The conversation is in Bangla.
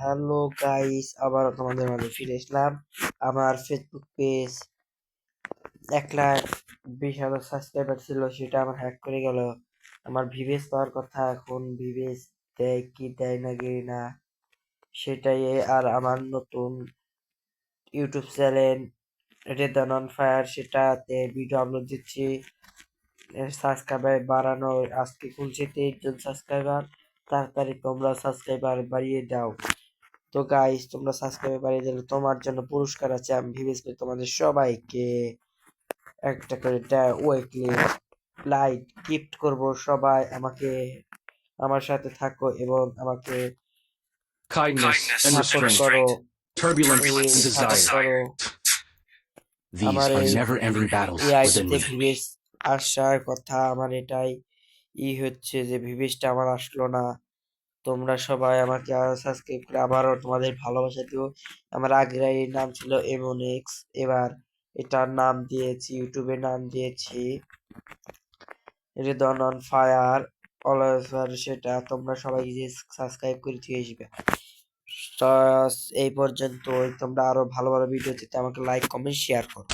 হ্যালো গাইস আবার তোমাদের মাঝে ফিরে এসলাম। আমার ফেসবুক পেজ এক লাখ বিশ হাজার সাবস্ক্রাইবার ছিল, সেটা আমার হ্যাক করে গেল। আমার ভিভেস পাওয়ার কথা, এখন ভিভেস দেয় কি দেয় না কি না। সেটাই আর আমার নতুন ইউটিউব চ্যানেল রেদান অন ফায়ার সেটাতে ভিডিও আপলোড দিচ্ছি। সাবস্ক্রাইবার বাড়ানো আজকে খুলছে তেইশ জন সাবস্ক্রাইবার তাড়াতাড়ি তোমরা সাবস্ক্রাইবার বাড়িয়ে দাও। তো গাইস তোমরা সাবস্ক্রাইবার বাড়িয়ে দিলে তোমার জন্য পুরস্কার আছে আমি ভেবেছি তোমাদের সবাইকে একটা করে উইকলি লাইট গিফট করব। সবাই আমাকে আমার সাথে থাকো এবং আমাকে করো। Turbulence and support desire. These আমার are এই- never ending battles এই within আইসিতে me. ভিভেস আসার কথা আমার এটাই ই হচ্ছে যে ভিভেসটা আমার আসলো না। তোমরা সবাই আমাকে সাবস্ক্রাইব করে আবারও তোমাদের ভালোবাসা দিও। আমার আগের এর নাম ছিল এমোনেক্স এবার এটার নাম দিয়েছি ইউটিউবে নাম দিয়েছি। রেদন অন ফায়ার অলওয়েজ সেটা, তোমরা সবাই যে সাবস্ক্রাইব করে দিয়ে আসবে। এই পর্যন্ত তোমরা আরও ভালো ভালো ভিডিও দিতে আমাকে লাইক কমেন্ট শেয়ার করো।